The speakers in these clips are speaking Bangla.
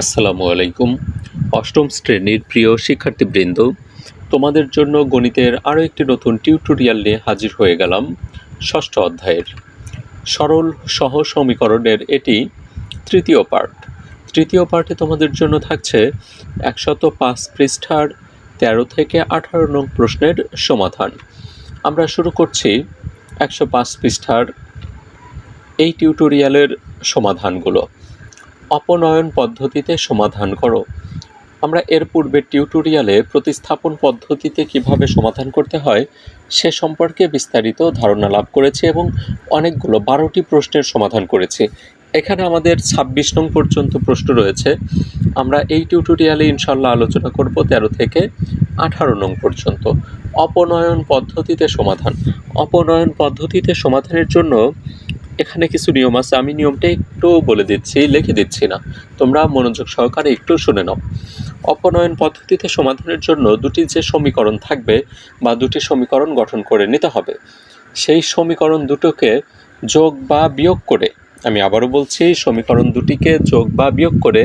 আসসালামু আলাইকুম। অষ্টম শ্রেণির প্রিয় শিক্ষার্থীবৃন্দ, তোমাদের জন্য গণিতের আরও একটি নতুন টিউটোরিয়াল নিয়ে হাজির হয়ে গেলাম, ষষ্ঠ অধ্যায়ের। সরল সহ সমীকরণের এটি তৃতীয় পার্ট তৃতীয় পার্টে তোমাদের জন্য থাকছে একশত পাঁচ পৃষ্ঠার তেরো থেকে আঠারো নং প্রশ্নের সমাধান। আমরা শুরু করছি একশো পাঁচ পৃষ্ঠার এই টিউটোরিয়ালের সমাধানগুলো। অপনয়ন পদ্ধতিতে সমাধান করো। আমরা এর পূর্বের টিউটোরিয়ালে প্রতিস্থাপন পদ্ধতিতে কীভাবে সমাধান করতে হয়, সে সম্পর্কে বিস্তারিত ধারণা লাভ করেছি এবং অনেকগুলো বারোটি প্রশ্নের সমাধান করেছি। এখানে আমাদের ছাব্বিশ নং পর্যন্ত প্রশ্ন রয়েছে। আমরা এই টিউটোরিয়ালে ইনশাল্লাহ আলোচনা করব তেরো থেকে আঠারো নং পর্যন্ত। অপনয়ন পদ্ধতিতে সমাধান। অপনয়ন পদ্ধতিতে সমাধানের জন্য এখানে কিছু নিয়ম আছে, আমি নিয়মটা একটু বলে দিচ্ছি, লিখে দিচ্ছি না। তোমরা মনোযোগ সহকারে একটু শুনে নাও। অপনয়ন পদ্ধতিতে সমাধানের জন্য দুটি যে সমীকরণ থাকবে বা দুটি সমীকরণ গঠন করে নিতে হবে, সেই সমীকরণ দুটোকে যোগ বা বিয়োগ করে, আমি আবারও বলছি, সমীকরণ দুটিকে যোগ বা বিয়োগ করে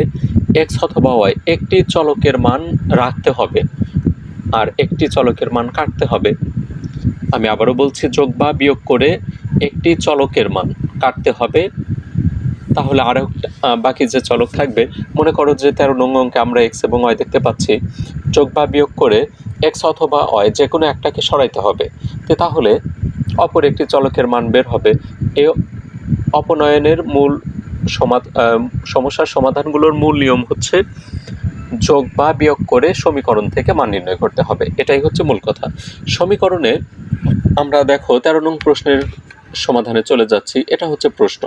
এক্স অথবা ওয়াই একটি চলকের মান রাখতে হবে আর একটি চলকের মান কাটতে হবে। আমি আবারও বলছি, যোগ বা বিয়োগ করে একটি চলকের মান। কাটতে হবে। তাহলে আরও বাকি যে চলক থাকবে, মনে করো যে তেরো নং অঙ্কে আমরা এক্স এবং ওয়াই দেখতে পাচ্ছি, যোগ বা বিয়োগ করে এক্স অথবা ওয়াই যে কোনো একটাকে সরাইতে হবে। তো তাহলে অপর একটি চলকের মান বের হবে। এ অপনয়নের মূল সমস্যার সমাধানগুলোর মূল নিয়ম হচ্ছে যোগ বা বিয়োগ করে সমীকরণ থেকে মান নির্ণয় করতে হবে। এটাই হচ্ছে মূল কথা। সমীকরণে আমরা দেখো তেরো নং প্রশ্নের সমাধানে চলে যাচ্ছি, এটা হচ্ছে প্রশ্ন।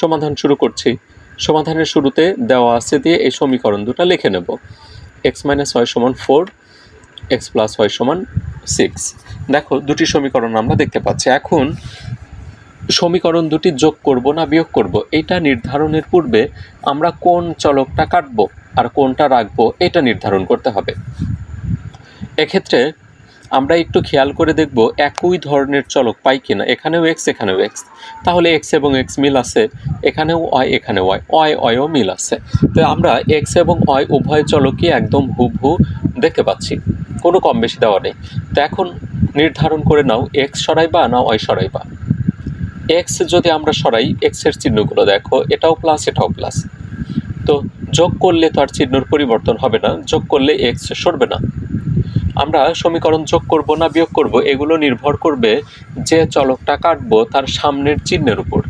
সমাধান শুরু করছি। সমাধানের শুরুতে দেওয়া আছে দিয়ে এই সমীকরণ দুটা লিখে নেব। এক্স মাইনাস ওয়াই সমান ফোর এক্স প্লাস ওয়াই সমান সিক্স দেখো, দুটি সমীকরণ আমরা দেখতে পাচ্ছি। এখন সমীকরণ দুটি যোগ করব না বিয়োগ করব, এটা নির্ধারণের পূর্বে আমরা কোন চলকটা কাটবো আর কোনটা রাখব, এটা নির্ধারণ করতে হবে। এক্ষেত্রে আমরা একটু খেয়াল করে দেখব একই ধরনের চলক পাই কিনা। এখানেও এক্স এখানেও এক্স তাহলে এক্স এবং এক্স মিল আছে, এখানেও ওয়াই এখানে ওয়াই অয় অয়ও মিল আছে। তো আমরা এক্স এবং অয় উভয় চলকই একদম হুবহু দেখতে পাচ্ছি। কোনো কম বেশি দেওয়া নেই। তো এখন নির্ধারণ করে নাও এক্স সরাইবা না ওয়াই সরাইবা? এক্স যদি আমরা সরাই এক্সের চিহ্নগুলো দেখো, এটাও প্লাস এটাও প্লাস তো যোগ করলে তো আর চিহ্নর পরিবর্তন হবে না, যোগ করলে এক্স সরবে না। আমরা সমীকরণ যোগ করব না বিয়োগ করব, এগুলো নির্ভর করবে যে চলকটা কাটবো তার সামনের চিহ্নের উপর।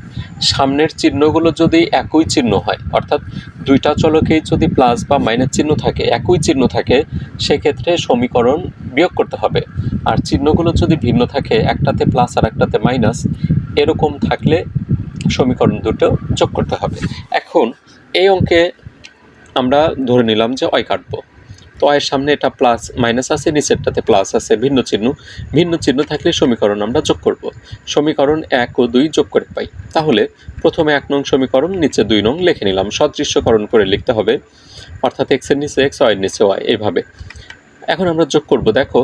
সামনের চিহ্নগুলো যদি একই চিহ্ন হয়, অর্থাৎ দুইটা চলকেই যদি প্লাস বা মাইনাস চিহ্ন থাকে, একই চিহ্ন থাকে, সেক্ষেত্রে সমীকরণ বিয়োগ করতে হবে। আর চিহ্নগুলো যদি ভিন্ন থাকে, একটাতে প্লাস আর একটাতে মাইনাস, এরকম থাকলে সমীকরণ দুটো যোগ করতে হবে। এখন এই অঙ্কে আমরা ধরে নিলাম যে অয় কাটবো। তো অয়ের সামনে এটা প্লাস মাইনাস আছে, নিচেরটাতে প্লাস আছে, ভিন্ন চিহ্ন। ভিন্ন চিহ্ন থাকলে সমীকরণ আমরা যোগ করব। সমীকরণ এক ও দুই যোগ করে পাই। তাহলে প্রথমে এক নং সমীকরণ, নিচে দুই নং লিখে নিলাম। সদৃশ্যকরণ করে লিখতে হবে। অর্থাৎ এক্সের নিচে এক্স ওয়াইয়ের নিচে ওয়াই এইভাবে এখন আমরা যোগ করব, দেখো।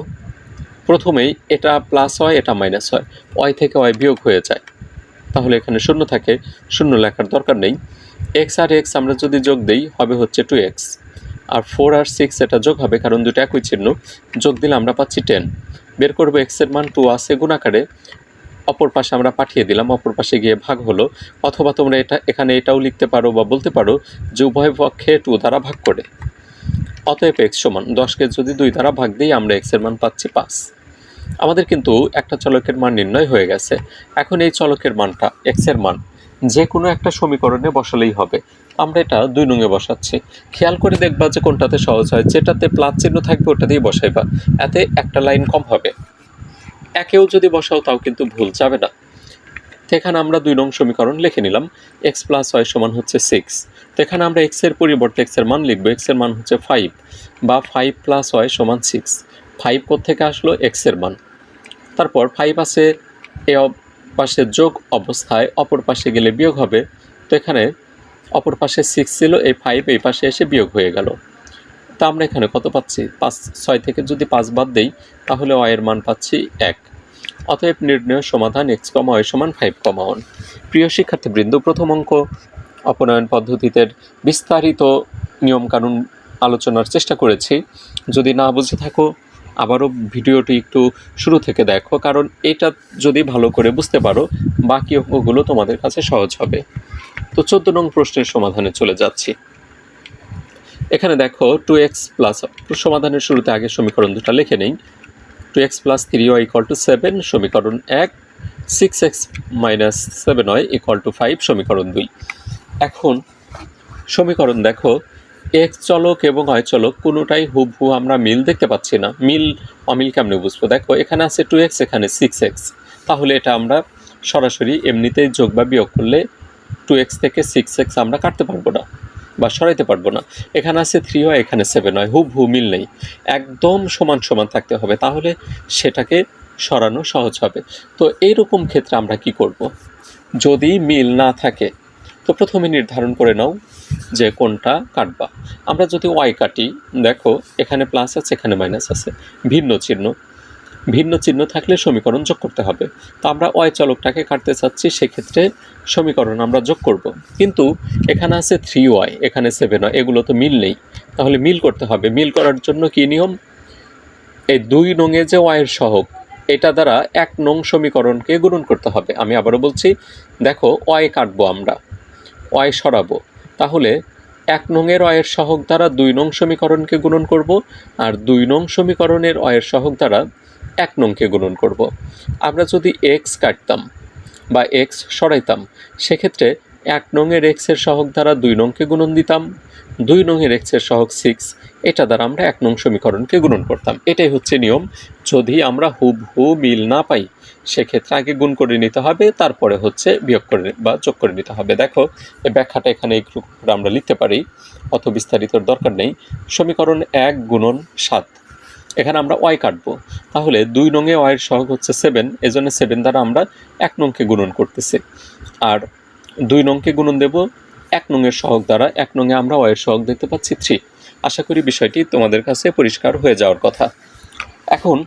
প্রথমেই এটা প্লাস হয়, এটা মাইনাস হয়। ওয়াই থেকে ওয়াই বিয়োগ হয়ে যায়। তাহলে এখানে শূন্য থাকে। শূন্য লেখার দরকার নেই। এক্স আর এক্স আমরা যদি যোগ দিই, হবে হচ্ছে টু এক্স আর ফোর আর সিক্স এটা যোগ হবে, কারণ দুটো একই চিহ্ন। যোগ দিলে আমরা পাচ্ছি টেন বের করব এক্সের মান টু আছে গুণাকারে অপর পাশে আমরা পাঠিয়ে দিলাম, অপর পাশে গিয়ে ভাগ হলো। অথবা তোমরা এটা, এখানে এটাও লিখতে পারো বা বলতে পারো যে উভয় পক্ষে টু দ্বারা ভাগ করে। অতএব এক্স সমান দশকে যদি দুই দ্বারা ভাগ দিই, আমরা এক্সের মান পাচ্ছি পাঁচ। আমাদের কিন্তু একটা চলকের মান নির্ণয় হয়ে গেছে। এখন এই চলকের মানটা এক্সের মান। যে কোনো একটা সমীকরণে বসালেই হবে। আমরা এটা দুই নঙে বসাচ্ছি। খেয়াল করে দেখবা যে কোনটাতে সহজ হয়। যেটাতে প্লাস চিহ্ন থাকবে ওটা দিয়ে বসাইবা। এতে একটা লাইন কম হবে। একেও যদি বসাও, তাও কিন্তু ভুল যাবে না। তো এখানে আমরা দুই নং সমীকরণ লিখে নিলাম। এক্স প্লাস ওয়াই সমান হচ্ছে সিক্স। তো এখানে আমরা এক্সের পরিবর্তে এক্সের মান লিখব। এক্সের মান হচ্ছে ফাইভ বা ফাইভ প্লাস ওয়াই সমান সিক্স। ফাইভ থেকে আসলো? এক্সের মান। তারপর ফাইভ আছে, এ পাশে যোগ অবস্থায় অপর পাশে গেলে বিয়োগ হবে। তো এখানে অপর পাশে সিক্স ছিল, এই ফাইভ এই পাশে এসে বিয়োগ হয়ে গেল। তা আমরা এখানে কত পাচ্ছি? পাঁচ, ছয় থেকে যদি পাঁচ বাদ দেই, তাহলে ওয়ের মান পাচ্ছি এক। অতএব নির্ণয় সমাধান এক্স কমা ওয়াই সমান ফাইভ কমা ওয়ান প্রিয় শিক্ষার্থীবৃন্দ, প্রথম অঙ্ক অপনয়ন পদ্ধতিতে বিস্তারিত নিয়মকানুন আলোচনার চেষ্টা করেছি। যদি না বুঝে থাকো আবারও ভিডিওটি একটু শুরু থেকে দেখো, কারণ এটা যদি ভালো করে বুঝতে পারো, বাকি অঙ্কগুলো তোমাদের কাছে সহজ হবে। তো চোদ্দ নং প্রশ্নের সমাধানে চলে যাচ্ছি। এখানে দেখো টু এক্স প্লাস সমাধানের শুরুতে আগে সমীকরণ দুটো লিখে নেই। Two X plus three Y equal to seven সমীকরণ এক। Six X minus seven Y equal to five সমীকরণ দুই। এখন সমীকরণ দেখো এক্স চলক এবং অয় চলক কোনোটাই হুবহু আমরা মিল দেখতে পাচ্ছি না। মিল, অমিল কেমনে বুঝব? দেখো, এখানে আছে টু এক্স এখানে সিক্স এক্স তাহলে এটা আমরা সরাসরি এমনিতেই যোগ বা বিয়োগ করলে টু এক্স থেকে সিক্স এক্স আমরা কাটতে পারব না বা সরাইতে পারব না। এখানে আছে থ্রি হয় এখানে সেভেন হয় হুবহু মিল নেই। একদম সমান সমান থাকতে হবে, তাহলে সেটাকে সরানো সহজ হবে। তো এইরকম ক্ষেত্রে আমরা কি করব? যদি মিল না থাকে, তো প্রথমে নির্ধারণ করে নাও যে কোনটা কাটবা। আমরা যদি ওয়াই কাটি, দেখো, এখানে প্লাস আছে, এখানে মাইনাস আছে। ভিন্ন চিহ্ন। ভিন্ন চিহ্ন থাকলে সমীকরণ যোগ করতে হবে। তো আমরা ওয়াই চলকটাকে কাটতে চাচ্ছি, সেক্ষেত্রে সমীকরণ আমরা যোগ করব। কিন্তু এখানে আছে থ্রি ওয়াই এখানে সেভেন ওয়াই এগুলো তো মিল নেই। তাহলে মিল করতে হবে। মিল করার জন্য কি নিয়ম? এই দুই নঙে যে ওয়াইয়ের সহগ, এটা দ্বারা এক নং সমীকরণকে গুণন করতে হবে। আমি আবারও বলছি, দেখো ওয়াই কাটবো আমরা। ওয়াই সরাবো। তাহলে এক নংয়ের অয়ের সহগ দ্বারা দুই নং সমীকরণকে গুণন করব আর দুই নং সমীকরণের অয়ের সহগ দ্বারা এক নংকে গুণন করব। আমরা যদি এক্স কাটতাম বা এক্স সরাইতাম, সেক্ষেত্রে এক নংয়ের এক্সের সহগ দ্বারা দুই নংকে গুণন দিতাম। দুই নংয়ের এক্সের সহগ সিক্স এটা দ্বারা আমরা এক নং সমীকরণকে গুণন করতাম। এটাই হচ্ছে নিয়ম। যদি আমরা হুবহু মিল না পাই সেক্ষেত্রে আগে গুণ করে নিতে হবে, তারপরে হচ্ছে বিয়োগ করে বা যোগ করে নিতে হবে। দেখো, এই ব্যাখ্যাটা এখানে এই করে আমরা লিখতে পারি, অত বিস্তারিতর দরকার নেই। সমীকরণ এক গুণন সাত। এখানে আমরা ওয়াই কাটবো। তাহলে দুই নঙে ওয়াইয়ের সহগ হচ্ছে সেভেন এজন্য সেভেন দ্বারা আমরা এক নংকে গুণন করতেছি। আর দুই নংকে গুণন দেব, এক নংয়ের সহগ দ্বারা এক নংয়ে আমরা ওয়াইয়ের সহগ দেখতে পাচ্ছি থ্রি আশা করি বিষয়টি তোমাদের কাছে পরিষ্কার হয়ে যাওয়ার কথা। এখন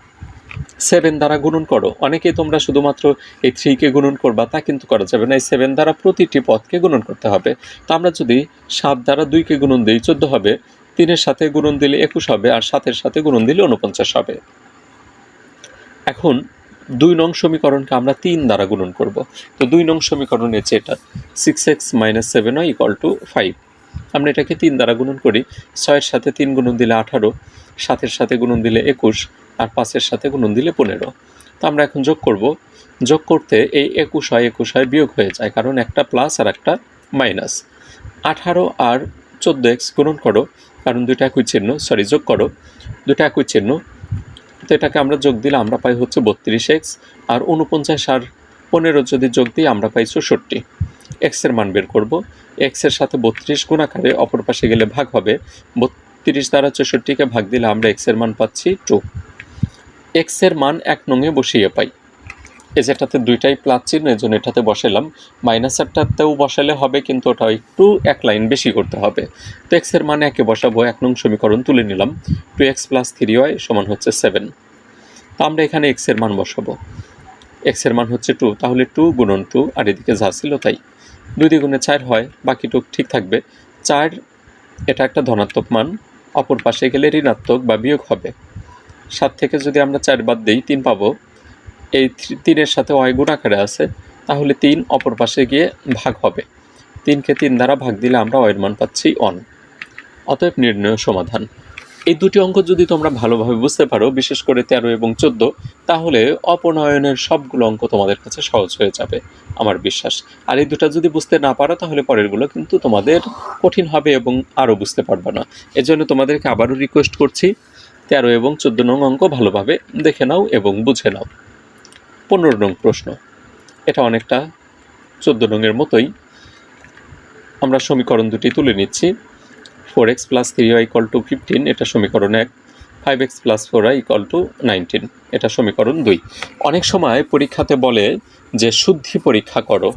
সেভেন দ্বারা গুণন করো। অনেকেই তোমরা শুধুমাত্র এই থ্রিকে গুণন করবা, তা কিন্তু করা যাবে না। এই সেভেন দ্বারা প্রতিটি পদকে গুণন করতে হবে। তো আমরা যদি সাত দ্বারা দুইকে গুণন দিই, চোদ্দ হবে। তিনের সাথে গুণন দিলে একুশ হবে, আর সাতের সাথে গুণন দিলে উনপঞ্চাশ হবে। এখন দুই নং সমীকরণকে আমরা তিন দ্বারা গুণন করব। তো দুই নং সমীকরণে এটা। সিক্স এক্স মাইনাস সেভেন হয় ইকুয়াল টু ফাইভ আমরা এটাকে তিন দ্বারা গুণন করি। ছয়ের সাথে তিন গুণন দিলে আঠারো, সাতের সাথে গুণন দিলে একুশ আর পাঁচের সাথে গুণন দিলে পনেরো। তো আমরা এখন যোগ করব। যোগ করতে এই একুশ হয় একুশ হয় বিয়োগ হয়ে যায়, কারণ একটা প্লাস আর একটা মাইনাস আঠারো আর চোদ্দ এক্স গুণন করো, কারণ দুইটা একই চিহ্ন সরি যোগ করো। দুটা একই চিহ্ন। তো এটাকে আমরা যোগ দিলে আমরা পাই হচ্ছে বত্রিশ এক্স আর উনপঞ্চাশ আর পনেরো যদি যোগ দিই, আমরা পাই চৌষট্টি। এক্সের মান বের করব। এক্সের সাথে বত্রিশ গুণাকারে অপর পাশে গেলে ভাগ হবে। বত্রিশ দ্বারা চৌষট্টিকে ভাগ দিলে আমরা এক্সের মান পাচ্ছি টু। এক্সের মান এক নঙে বসিয়ে পাই। এই যেটাতে দুইটাই প্লাস চিহ্ন, এই জন্য এটাতে বসালাম মাইনাসেরটাতেও বসালে হবে, কিন্তু ওটা একটু এক লাইন বেশি করতে হবে। তো এক্সের মান একে বসাবো, এক নং সমীকরণ তুলে নিলাম। Two X plus three Y সমান হচ্ছে সেভেন। তো আমরা এখানে এক্সের মান বসাবো। এক্সের মান হচ্ছে টু, তাহলে টু গুণন টু, আর এদিকে যা ছিল তাই। দুই দ্বিগুণে চার হয়, বাকিটুক ঠিক থাকবে। চার, এটা একটা ধনাত্মক মান, অপর পাশে গেলে ঋণাত্মক বা বিয়োগ হবে। সাত থেকে যদি আমরা চার বাদ দিই, তিন পাবো। এই তিনের সাথে ওয়াই গুণ আকারে আছে, তাহলে তিন অপর পাশে গিয়ে ভাগ হবে। তিনকে তিন দ্বারা ভাগ দিলে আমরা অয়ের মান পাচ্ছি অন অতএব নির্ণয় সমাধান। এই দুটি অঙ্ক যদি তোমরা ভালোভাবে বুঝতে পারো, বিশেষ করে তেরো এবং চোদ্দ, তাহলে অপনয়নের সবগুলো অঙ্ক তোমাদের কাছে সহজ হয়ে যাবে, আমার বিশ্বাস। আর এই দুটো যদি বুঝতে না পারো, তাহলে পরেরগুলো কিন্তু তোমাদের কঠিন হবে এবং আরও বুঝতে পারবে না। এজন্য তোমাদেরকে আবারও রিকোয়েস্ট করছি তেরো এবং চোদ্দ নং অঙ্ক ভালোভাবে দেখে নাও এবং বুঝে নাও। পনেরো নং প্রশ্ন। এটা অনেকটা চোদ্দ নংয়ের মতোই। আমরা সমীকরণ দুটি তুলে নিচ্ছি। Four X plus three Y equal to fifteen এটা সমীকরণ এক। Five X plus four Y equal to nineteen এটা সমীকরণ দুই। অনেক সময় পরীক্ষাতে বলে যে শুদ্ধি পরীক্ষা করো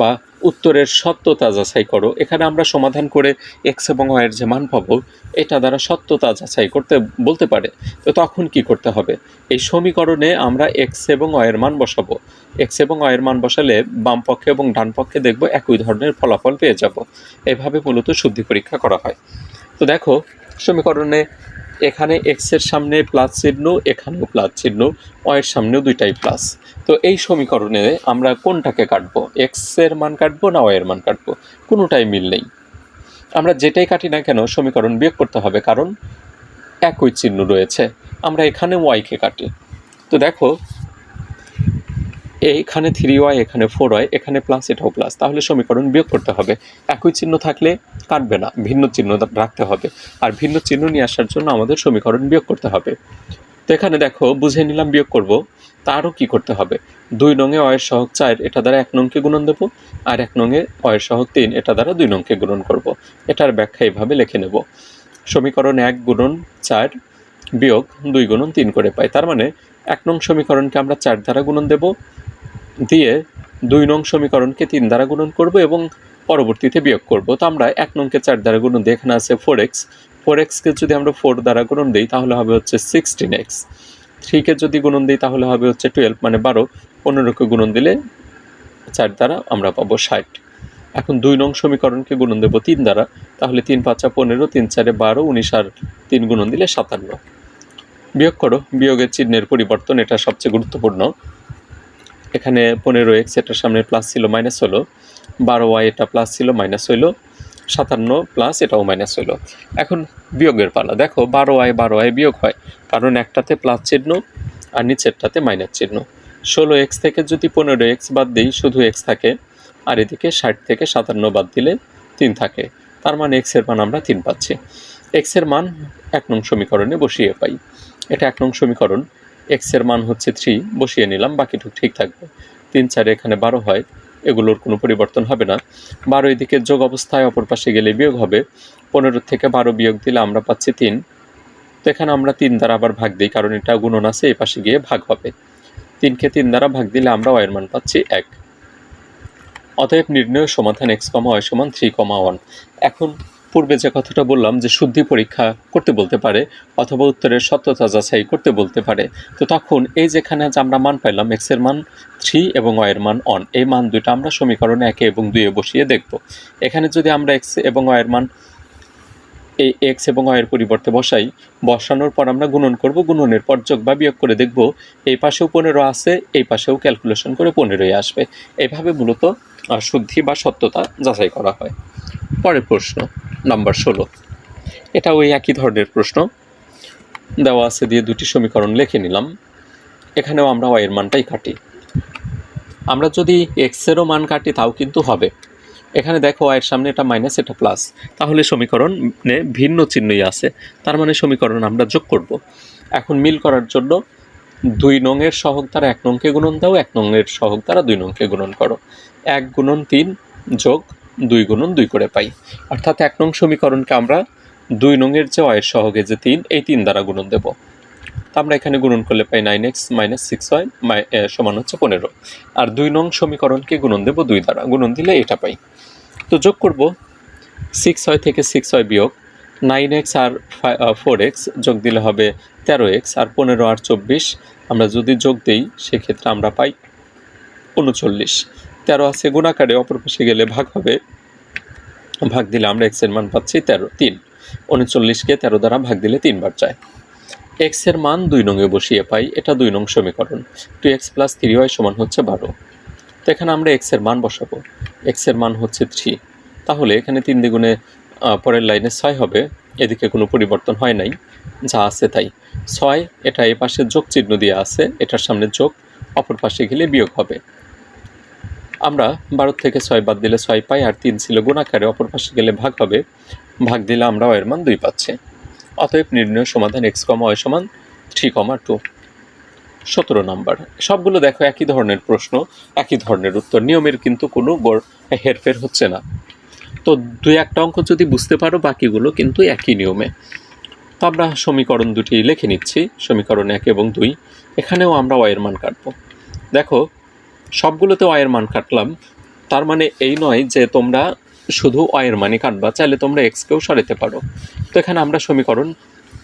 বা উত্তরের সত্যতা যাচাই করো। এখানে আমরা সমাধান করে এক্স এবং ওয়াইয়ের যে মান পাবো, এটা দ্বারা সত্যতা যাচাই করতে বলতে পারে। তো তখন কি করতে হবে? এই সমীকরণে আমরা এক্স এবং ওয়াইয়ের মান বসাবো। এক্স এবং ওয়াইয়ের মান বসালে বাম পক্ষে এবং ডান পক্ষে দেখব একই ধরনের ফলাফল পেয়ে যাব। এভাবে মূলত শুদ্ধি পরীক্ষা করা হয়। তো দেখো, সমীকরণে এখানে এক্সের সামনে প্লাস চিহ্ন, এখানেও প্লাস চিহ্ন ওয়ের সামনেও দুইটাই প্লাস তো এই সমীকরণে আমরা কোনটাকে কাটবো? এক্সের মান কাটবো না ওয়ের মান কাটবো? কোনোটাই মিল নেই। আমরা যেটাই কাটি না কেন সমীকরণ বিয়োগ করতে হবে, কারণ একই চিহ্ন রয়েছে। আমরা এখানে ওয়াইকে কাটি। তো দেখো এইখানে থ্রি ওয়াই এখানে ফোর ওয়াই এখানে প্লাস এটাও প্লাস তাহলে সমীকরণ বিয়োগ করতে হবে। একই চিহ্ন থাকলে কাটবে না, ভিন্ন চিহ্ন রাখতে হবে। আর ভিন্ন চিহ্ন নিয়ে আসার জন্য আমাদের সমীকরণ বিয়োগ করতে হবে। তো এখানে দেখো, বুঝে নিলাম বিয়োগ করব, তারও কি করতে হবে? দুই নঙে অয়ের সহক চার, এটা দ্বারা এক নংকে গুণন দেবো, আর এক নঙে অয়ের সহক তিন, এটা দ্বারা দুই নংকে গুণন করব। এটার ব্যাখ্যা এইভাবে লিখে নেব। সমীকরণ এক গুণন চার বিয়োগ দুই গুণন তিন করে পাই। তার মানে এক নং সমীকরণকে আমরা চার দ্বারা গুণন দেব দিয়ে দুই নং সমীকরণকে তিন দ্বারা গুণন করব এবং পরবর্তীতে বিয়োগ করব। তো আমরা এক নংকে চার দ্বারা গুণন দিই এখানে আছে ফোর এক্স ফোর এক্সকে যদি আমরা ফোর দ্বারা গুণন দিই, তাহলে হবে হচ্ছে সিক্সটিন এক্স থ্রিকে যদি গুণন দিই, তাহলে হবে হচ্ছে টুয়েলভ মানে বারো। পনেরোকে গুণন দিলে চার দ্বারা আমরা পাবো ষাট। এখন দুই নং সমীকরণকে গুণন দেবো তিন দ্বারা। তাহলে তিন পাঁচা পনেরো, তিন চারে বারো, উনিশ আর তিন গুণন দিলে সাতান্ন। বিয়োগ করো। বিয়োগের চিহ্নের পরিবর্তন, এটা সবচেয়ে গুরুত্বপূর্ণ। এখানে পনেরো এক্স এটার সামনে প্লাস ছিল মাইনাস হলো। বারো ওয়াই এটা প্লাস ছিল মাইনাস হইল। সাতান্ন প্লাস এটাও মাইনাস হইল। এখন বিয়োগের পালা। দেখো, বারো আয় বারো আয় বিয়োগ হয়। কারণ একটাতে প্লাস চিহ্ন আর নিচেরটাতে মাইনাস চিহ্ন। ষোলো এক্স থেকে যদি পনেরো এক্স বাদ দিই, শুধু এক্স থাকে। আর এদিকে ষাট থেকে সাতান্ন বাদ দিলে তিন থাকে। তার মানে এক্সের মান আমরা তিন পাচ্ছি। এক্সের মান এক নং সমীকরণে বসিয়ে পাই। এটা এক নং সমীকরণ। এক্সের মান হচ্ছে থ্রি বসিয়ে নিলাম, বাকিটুক ঠিক থাকবে। তিন, চারে, এখানে বারো হয়, এগুলোর কোনো পরিবর্তন হবে না। বারো এদিকে যোগ অবস্থায় অপর পাশে গেলে বিয়োগ হবে। পনেরো থেকে বারো বিয়োগ দিলে আমরা পাচ্ছি তিন। তো এখানে আমরা তিন দ্বারা আবার ভাগ দিই, কারণ এটা গুণন আছে এই পাশে গিয়ে ভাগ হবে। তিনকে তিন দ্বারা ভাগ দিলে আমরা ওয়ের মান পাচ্ছি এক। অতএব নির্ণয় সমাধান এক্স কমা ওয়াই সমান থ্রি কমা ওয়ান এখন পূর্বে যে কথাটা বললাম যে শুদ্ধি পরীক্ষা করতে বলতে পারে অথবা উত্তরের সত্যতা যাচাই করতে বলতে পারে, তো তখন এই যেখানে আজ আমরা মান পাইলাম এক্সের মান থ্রি এবং ওয়ের মান অন এই মান দুটো আমরা সমীকরণে একে এবং দুইয়ে বসিয়ে দেখব। এখানে যদি আমরা এক্স এবং ওয়ের মান এই এক্স এবং ওয়ের পরিবর্তে বসাই, বসানোর পর আমরা গুণন করব, গুণনের পর যোগ বা বিয়োগ করে দেখব, এই পাশেও পনেরো আছে, এই পাশেও ক্যালকুলেশন করে পনেরোই আসবে। এইভাবে মূলত শুদ্ধি বা সত্যতা যাচাই করা হয়। পরের প্রশ্ন, নাম্বার ষোলো। এটা ওই একই ধরনের প্রশ্ন। দেওয়া আছে দিয়ে দুটি সমীকরণ লিখে নিলাম। এখানেও আমরা ওয়াইয়ের মানটাই কাটি। আমরা যদি এক্সেরও মান কাটি, তাও কিন্তু হবে। এখানে দেখো ওয়াইয়ের সামনে এটা মাইনাস এটা প্লাস তাহলে সমীকরণে ভিন্ন চিহ্নই আছে। তার মানে সমীকরণ আমরা যোগ করব। এখন মিল করার জন্য দুই নংয়ের সহগ দ্বারা এক নংকে গুণন দাও, এক নংয়ের সহগ দ্বারা দুই নংকে গুণন করো। এক গুণন তিন যোগ দুই গুণন দুই করে পাই। অর্থাৎ এক নং সমীকরণকে আমরা দুই নংয়ের যে অয়ের সহগে যে তিন, এই তিন দ্বারা গুণন দেব। তা আমরা এখানে গুণন করলে পাই nine X minus six Y সমান হচ্ছে পনেরো। আর দুই নং সমীকরণকে গুণন দেব দুই দ্বারা। গুণন দিলে এটা পাই। তো যোগ করব। সিক্স ওয়াই থেকে সিক্স ওয়াই বিয়োগ। নাইন এক্স আর ফোর এক্স যোগ দিলে হবে তেরো এক্স আর পনেরো আর চব্বিশ আমরা যদি যোগ দিই, সেক্ষেত্রে আমরা পাই উনচল্লিশ। তেরো আছে, গুণাকারে অপর পাশে গেলে ভাগ হবে। ভাগ দিলে আমরা এক্সের মান পাচ্ছি তেরো, তিন। উনচল্লিশকে তেরো দ্বারা ভাগ দিলে তিনবার যায় এক্সের মান দুই নঙে বসিয়ে পাই, এটা দুই নং সমীকরণ। Two X plus three Y সমান হচ্ছে বারো। তো এখানে আমরা এক্সের মান বসাবো। এক্সের মান হচ্ছে থ্রি তাহলে এখানে তিন দ্বিগুণে পরের লাইনে ছয় হবে। এদিকে কোনো পরিবর্তন হয় নাই। যা আছে তাই। ছয়, এটা এ পাশে যোগ চিহ্ন দিয়ে আছে, এটার সামনে যোগ, অপর পাশে গেলে বিয়োগ হবে। আমরা বারো থেকে ছয় বাদ দিলে ছয় পাই আর তিন ছিল গুণাকারে, অপর পাশে গেলে ভাগ হবে। ভাগ দিলে আমরা এর মান দুই পাচ্ছি। অতএব নির্ণয় সমাধান এক্স কমা ওয়াই সমান থ্রি কমা টু। সতেরো নাম্বার। সবগুলো দেখো একই ধরনের প্রশ্ন, একই ধরনের উত্তর। নিয়মের কিন্তু কোনো হেরফের হচ্ছে না। তো দুই একটা অঙ্ক যদি বুঝতে পারো, বাকিগুলো কিন্তু একই নিয়মে। তো আমরা সমীকরণ দুটি লিখে নিচ্ছি, সমীকরণ এক এবং দুই। এখানেও আমরা ওয়ের মান কাটবো। দেখো সবগুলোতে অয়ের মান কাটলাম। তার মানে এই নয় যে তোমরা শুধু অয়ের মানই কাটবা, চাইলে তোমরা এক্সকেও সরাতে পারো। তো এখানে আমরা সমীকরণ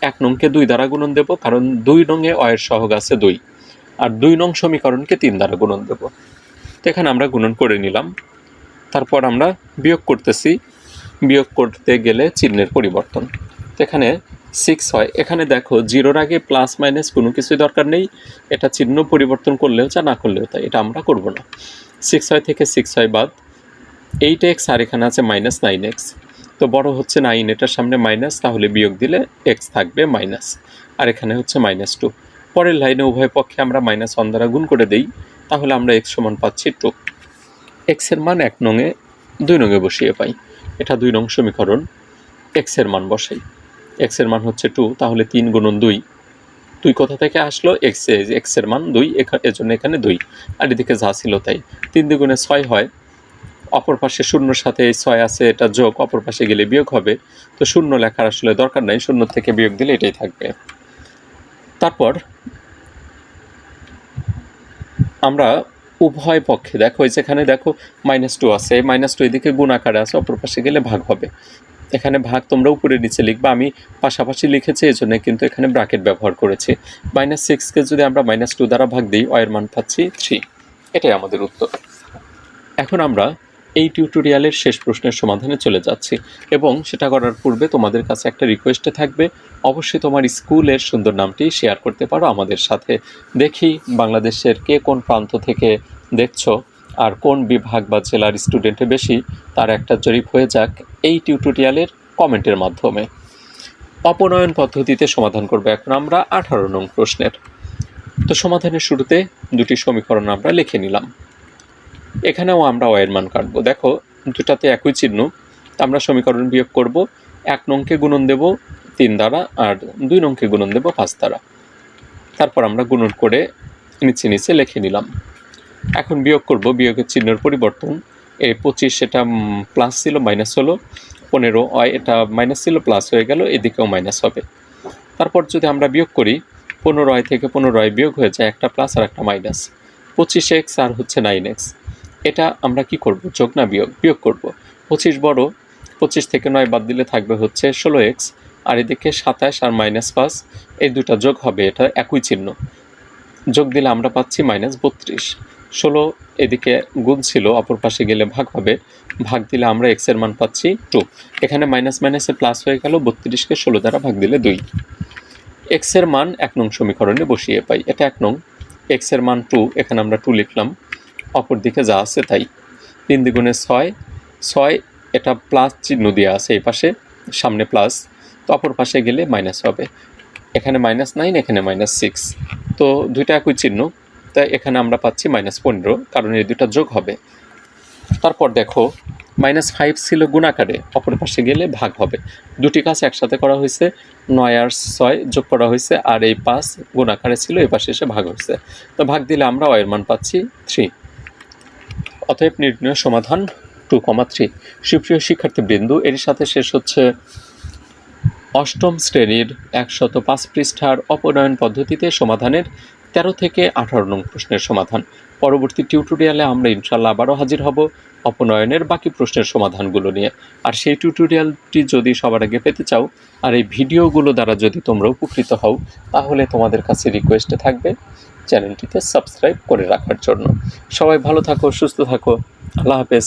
এক নংকে দুই দ্বারা গুণন দেব, কারণ দুই নংয়ে অয়ের সহগ আছে দুই। আর দুই নং সমীকরণকে তিন দ্বারা গুণন দেব। তো এখানে আমরা গুণন করে নিলাম। তারপর আমরা বিয়োগ করতেছি। বিয়োগ করতে গেলে চিহ্নের পরিবর্তন। তো এখানে সিক্স হয়। এখানে দেখো, জিরোর আগে প্লাস মাইনাস কোনো কিছুই দরকার নেই। এটা চিহ্ন পরিবর্তন করলেও যা, না করলেও তাই, এটা আমরা করব না। সিক্স হয় থেকে সিক্স হয় বাদ। এইট এক্স আর এখানে আছে মাইনাস নাইন এক্স তো বড় হচ্ছে নাইন এটার সামনে মাইনাস তাহলে বিয়োগ দিলে এক্স থাকবে মাইনাস আর এখানে হচ্ছে মাইনাস টু পরের লাইনে উভয় পক্ষে আমরা মাইনাস ওয়ান দ্বারা গুণ করে দিই, তাহলে আমরা এক্স সমান পাচ্ছি টু এক্সের মান এক নঙে দুই নঙে বসিয়ে পাই। এটা দুই নং সমীকরণ। এক্সের মান বসাই। এক্সের মান হচ্ছে টু তাহলে তিন গুণন দুই। দুই কোথা থেকে আসলো? এক্স এক্সের মান দুই এজন্য এখানে দুই। আর এদিকে যা ছিল তাই। তিন দ্বিগুণে ছয় হয়। অপর পাশে শূন্যর সাথে এই ছয় আছে, এটা যোগ, অপর পাশে গেলে বিয়োগ হবে। তো শূন্য লেখার আসলে দরকার নাই, শূন্য থেকে বিয়োগ দিলে এটাই থাকবে। তারপর আমরা উভয় পক্ষে দেখো যেখানে দেখো মাইনাস টু আছে। মাইনাস টু এদিকে গুণ আকারে আছে, অপর পাশে গেলে ভাগ হবে। এখানে ভাগ তোমরা উপরে নিচে লিখবা, আমি পাশাপাশি লিখেছি এই জন্য কিন্তু এখানে ব্র্যাকেট ব্যবহার করেছি। মাইনাস সিক্সকে যদি আমরা মাইনাস টু দ্বারা ভাগ দিই অয়ের মান পাচ্ছি থ্রি এটাই আমাদের উত্তর। এখন আমরা এই টিউটোরিয়ালের শেষ প্রশ্নের সমাধানে চলে যাচ্ছি এবং সেটা করার পূর্বে তোমাদের কাছে একটা রিকোয়েস্টে থাকবে। অবশ্যই তোমার স্কুলের সুন্দর নামটি শেয়ার করতে পারো আমাদের সাথে। দেখি বাংলাদেশের কে কোন প্রান্ত থেকে দেখছ। আর কোন বিভাগ বা জেলার স্টুডেন্টে বেশি, তার একটা জরিপ হয়ে যাক এই টিউটোরিয়ালের কমেন্টের মাধ্যমে। অপনয়ন পদ্ধতিতে সমাধান করবে এখন আমরা আঠারো নং প্রশ্নের। তো সমাধানের শুরুতে দুটি সমীকরণ আমরা লিখে নিলাম। এখানেও আমরা ওয়ের মান কাটবো। দেখো, দুটাতে একই চিহ্ন আমরা সমীকরণ বিয়োগ করব। এক নংকে গুণন দেব তিন দ্বারা আর দুই নংকে গুণন দেব পাঁচ দ্বারা। তারপর আমরা গুণন করে নিচে নিচে লিখে নিলাম। এখন বিয়োগ করব, বিয়োগের চিহ্নের পরিবর্তন। এ পঁচিশ সেটা প্লাস ছিল মাইনাস হলো। পনেরো অয় এটা মাইনাস ছিল প্লাস হয়ে গেল, এদিকেও মাইনাস হবে। তারপর যদি আমরা বিয়োগ করি, পনেরো অয় থেকে পনেরো অয় বিয়োগ হয়ে যায়, একটা প্লাস আর একটা মাইনাস পঁচিশ এক্স আর হচ্ছে নাইন এক্স। এটা আমরা কি করব? যোগ না বিয়োগ? বিয়োগ করব। পঁচিশ বড়, পঁচিশ থেকে নয় বাদ দিলে থাকবে হচ্ছে ষোলো এক্স, আর এদিকে সাতাশ আর মাইনাস পাঁচ, এই দুটা যোগ হবে, এটা একই চিহ্ন। যোগ দিলে আমরা পাচ্ছি মাইনাস বত্রিশ। ষোলো এদিকে গুণ ছিল, অপর পাশে গেলে ভাগ হবে। ভাগ দিলে আমরা এক্সের মান পাচ্ছি টু এখানে মাইনাস মাইনাসে প্লাস হয়ে গেল, বত্রিশকে ষোলো দ্বারা ভাগ দিলে দুই। এক্সের মান এক নং সমীকরণে বসিয়ে পাই। এটা এক নং। এক্সের মান টু এখানে আমরা টু লিখলাম। অপর দিকে যা আছে তাই। তিন দ্বিগুণে ছয়। ছয়, এটা প্লাস চিহ্ন দেওয়া আছে এই পাশে, সামনে প্লাস তো অপর পাশে গেলে মাইনাস হবে। এখানে মাইনাস নাইন এখানে মাইনাস সিক্স তো দুইটা একই চিহ্ন। তাই এখানে আমরা পাচ্ছি মাইনাস পনেরো, কারণ এই দুটা যোগ হবে। তারপর দেখো মাইনাস ফাইভ ছিল গুণাকারে, অপর পাশে গেলে ভাগ হবে। দুটি কাজ একসাথে করা হয়েছে, নয় আর ছয় যোগ করা হয়েছে, আর এই পাঁচ গুণাকারে ছিল, এই পাশে এসে ভাগ হয়েছে। তো ভাগ দিলে আমরা অয়ের মান পাচ্ছি থ্রি অতএব নির্ণয় সমাধান টু কমা থ্রি সুপ্রিয় শিক্ষার্থীবৃন্দ, এর সাথে শেষ হচ্ছে অষ্টম শ্রেণির একশত পাঁচ পৃষ্ঠার অপনয়ন পদ্ধতিতে সমাধানের তেরো থেকে আঠারো নং প্রশ্নের সমাধান। পরবর্তী টিউটোরিয়ালে আমরা ইনশাল্লাহ আবারও হাজির হব অপনয়নের বাকি প্রশ্নের সমাধানগুলো নিয়ে। আর সেই টিউটোরিয়ালটি যদি সবার আগে পেতে চাও, আর এই ভিডিওগুলো দ্বারা যদি তোমরা উপকৃত হও, তাহলে তোমাদের কাছে রিকোয়েস্টে থাকবে চ্যানেলটিতে সাবস্ক্রাইব করে রাখার জন্য। সবাই ভালো থাকো, সুস্থ থাকো। আল্লাহ হাফেজ।